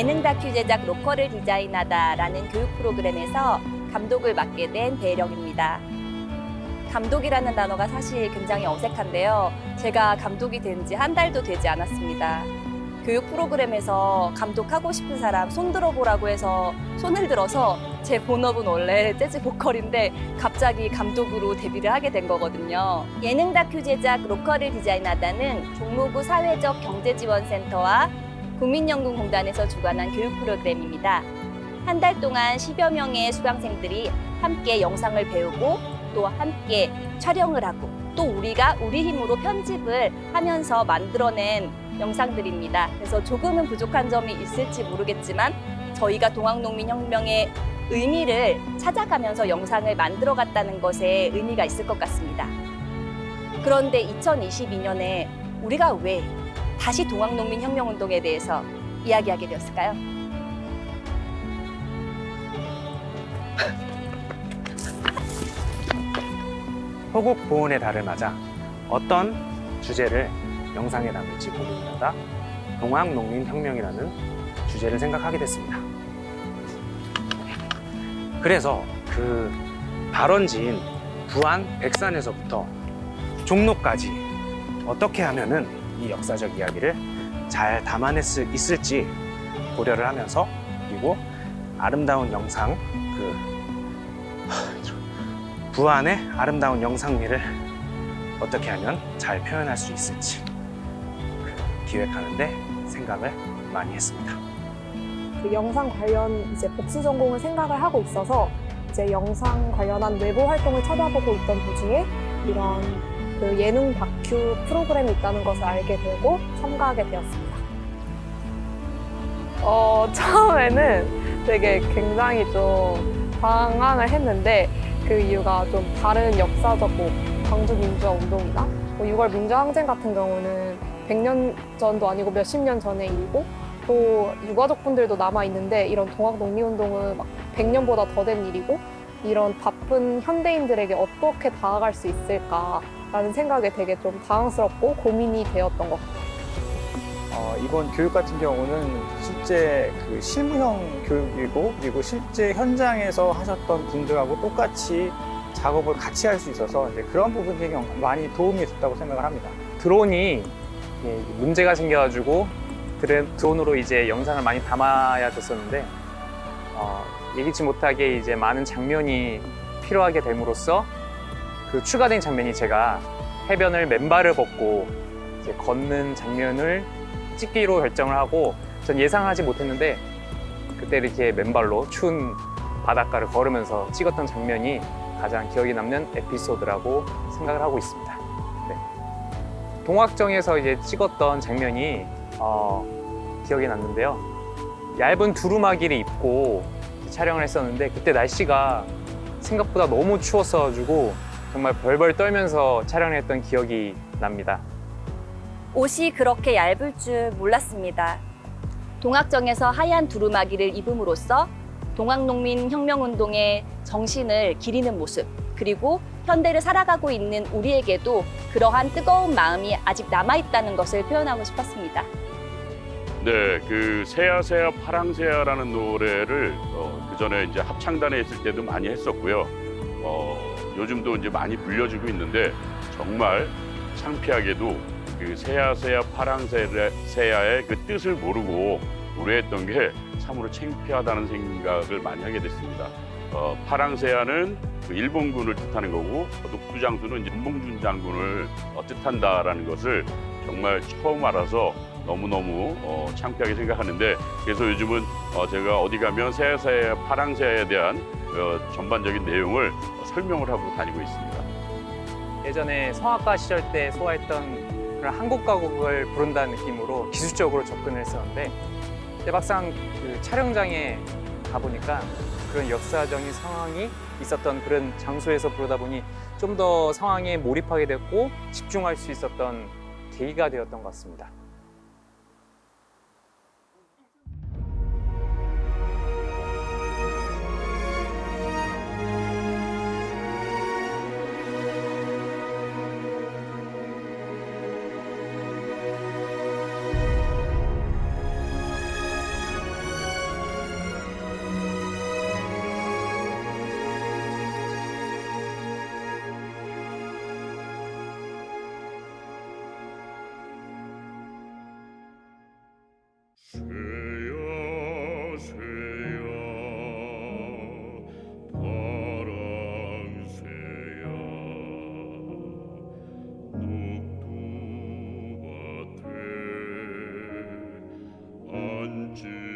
예능 다큐 제작 로컬을 디자인하다라는 교육 프로그램에서 감독을 맡게 된 배혜령입니다. 감독이라는 단어가 사실 굉장히 어색한데요. 제가 감독이 된 지 한 달도 되지 않았습니다. 교육 프로그램에서 감독하고 싶은 사람 손 들어보라고 해서 손을 들어서 제 본업은 원래 재즈 보컬인데 갑자기 감독으로 데뷔를 하게 된 거거든요. 예능 다큐 제작 로컬을 디자인하다는 종로구 사회적 경제지원센터와 국민연금공단에서 주관한 교육 프로그램입니다. 한 달 동안 10여 명의 수강생들이 함께 영상을 배우고 또 함께 촬영을 하고 또 우리가 우리 힘으로 편집을 하면서 만들어낸 영상들입니다. 그래서 조금은 부족한 점이 있을지 모르겠지만 저희가 동학농민혁명의 의미를 찾아가면서 영상을 만들어 갔다는 것에 의미가 있을 것 같습니다. 그런데 2022년에 우리가 왜 다시 동학농민혁명운동에 대해서 이야기하게 되었을까요? 호국 보훈의 달을 맞아 어떤 주제를 영상에 담을지 고민하다 동학농민혁명이라는 주제를 생각하게 됐습니다. 그래서 그 발원지인 부안 백산에서부터 종로까지 어떻게 하면은 이 역사적 이야기를 잘 담아낼 수 있을지 고려를 하면서 그리고 아름다운 영상 그 부안의 아름다운 영상미를 어떻게 하면 잘 표현할 수 있을지 기획하는데 생각을 많이 했습니다. 그 영상 관련 이제 복수 전공을 생각을 하고 있어서 이제 영상 관련한 외부 활동을 찾아보고 있던 도중에 이런 그 예능 다큐 프로그램이 있다는 것을 알게 되고 참가하게 되었습니다. 어, 처음에는 되게 굉장히 좀 방황을 했는데 그 이유가 좀 다른 역사적 뭐 광주 민주화 운동이나 뭐 6월 민주화 항쟁 같은 경우는 100년 전도 아니고 몇십 년 전의 일이고 또 유가족분들도 남아 있는데 이런 동학 농민 운동은 막 100년보다 더 된 일이고 이런 바쁜 현대인들에게 어떻게 다가갈 수 있을까 라는 생각에 되게 좀 당황스럽고 고민이 되었던 것 같아요. 어, 이번 교육 같은 경우는 실제 그 실무형 교육이고 그리고 실제 현장에서 하셨던 분들하고 똑같이 작업을 같이 할 수 있어서 이제 그런 부분들이 많이 도움이 됐다고 생각을 합니다. 드론이 예, 문제가 생겨가지고 드론으로 이제 영상을 많이 담아야 됐었는데 어, 예기치 못하게 이제 많은 장면이 필요하게 됨으로써 그 추가된 장면이 제가 해변을 맨발을 걷고 걷는 장면을 찍기로 결정을 하고 전 예상하지 못했는데 그때 이렇게 맨발로 추운 바닷가를 걸으면서 찍었던 장면이 가장 기억에 남는 에피소드라고 생각을 하고 있습니다. 네. 동학정에서 이제 찍었던 장면이 어, 기억에 남는데요. 얇은 두루마기를 입고 촬영을 했었는데 그때 날씨가 생각보다 너무 추웠어가지고 정말 벌벌 떨면서 촬영을 했던 기억이 납니다. 옷이 그렇게 얇을 줄 몰랐습니다. 동학정에서 하얀 두루마기를 입음으로써 동학농민 혁명운동의 정신을 기리는 모습, 그리고 현대를 살아가고 있는 우리에게도 그러한 뜨거운 마음이 아직 남아있다는 것을 표현하고 싶었습니다. 네, 그 새야 새야 파랑새야라는 노래를 어, 그 전에 이제 합창단에 있을 때도 많이 했었고요. 어, 요즘도 이제 많이 불려주고 있는데 정말 창피하게도 그 새야 새야 파랑새야의 그 뜻을 모르고 노래했던 게 참으로 창피하다는 생각을 많이 하게 됐습니다. 어, 파랑새야는 그 일본군을 뜻하는 거고 녹두장수는 이제 문봉준 장군을 어, 뜻한다라는 것을 정말 처음 알아서 너무너무 어, 창피하게 생각하는데 그래서 요즘은 어, 제가 어디 가면 새새 파랑새에 대한 어, 전반적인 내용을 설명을 하고 다니고 있습니다. 예전에 성악가 시절 때 소화했던 그런 한국 가곡을 부른다는 느낌으로 기술적으로 접근을 했었는데 근데 막상 그 촬영장에 가보니까 그런 역사적인 상황이 있었던 그런 장소에서 부르다 보니 좀 더 상황에 몰입하게 됐고 집중할 수 있었던 계기가 되었던 것 같습니다. 지